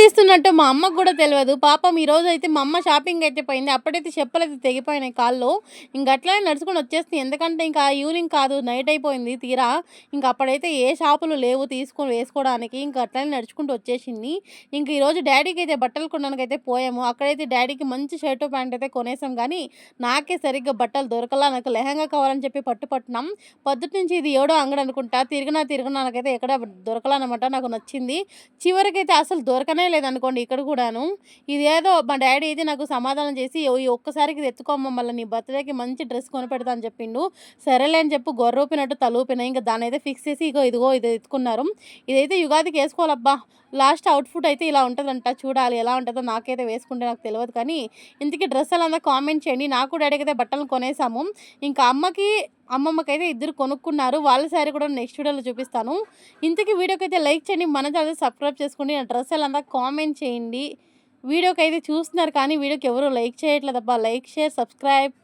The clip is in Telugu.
తీస్తున్నట్టు మా అమ్మకు కూడా తెలియదు పాపం ఈ రోజు అయితే మా అమ్మ షాపింగ్ అయితే పోయింది. అప్పుడైతే చెప్పులు అయితే తెగిపోయినాయి కాళ్ళు. ఇంక అట్లనే నడుచుకొని వచ్చేస్తుంది. ఎందుకంటే ఇంకా ఈవినింగ్ కాదు నైట్ అయిపోయింది తీరా. ఇంక అప్పుడైతే ఏ షాపులు లేవు తీసుకొని వేసుకోవడానికి. ఇంక అట్లనే నడుచుకుంటూ వచ్చేసింది. ఇంక ఈరోజు డాడీకి అయితే బట్టలు కొనడానికి అయితే పోయాము. అక్కడైతే డాడీకి మంచి షర్టు ప్యాంట్ అయితే కొనేసాం. కానీ నాకే సరిగ్గా బట్టలు దొరకలా. నాకు లెహంగా కావాలని చెప్పి పట్టుపట్టినాం పొద్దుటి నుంచి ఇది ఏడో అంగడి అనుకుంటా. తిరిగినా తిరిగినా నాకైతే ఎక్కడ దొరకలనమాట. నాకు నచ్చింది. చివరికైతే అసలు దొరకనే లేదనుకోండి ఇక్కడ కూడాను. ఇది ఏదో మా డాడీ అయితే నాకు సమాధానం చేసి "ఓ, ఈ ఒక్కసారికి ఇది ఎత్తుకోమ్మ మళ్ళీ నీ బర్త్డేకి మంచి డ్రెస్ కొని పెడతా అని చెప్పిండు. సరేలే అని చెప్పి గొర్రూపినట్టు తలూపిన ఇంకా దాని అయితే ఫిక్స్ చేసి ఇగో ఇదిగో ఇది ఎత్తుకున్నారు. ఇదైతే యుగాదికి వేసుకోవాలబ్బా. లాస్ట్ అవుట్ఫుట్ అయితే ఇలా ఉంటుందంట. చూడాలి ఎలా ఉంటుందో నాకైతే వేసుకుంటే నాకు తెలియదు కానీ ఇంతకీ డ్రెస్ అలా కామెంట్ చేయండి. నాకు డాడీకి అయితే బట్టలు కొనేసాము ఇంకా అమ్మకి అమ్మమ్మకైతే ఇద్దరు కొనుక్కున్నారు. వాళ్ళ శారీ కూడా నెక్స్ట్ వీడియోలో చూపిస్తాను. ఇంతకీ వీడియోకి అయితే లైక్ చేయండి మన ఛానల్ సబ్స్క్రైబ్ చేసుకోండి నా డ్రెస్ ఎలా కామెంట్ చేయండి. వీడియోకి అయితే చూస్తున్నారు కానీ వీడియోకి ఎవరు లైక్ చేయట్లేదబ్బా. Like share subscribe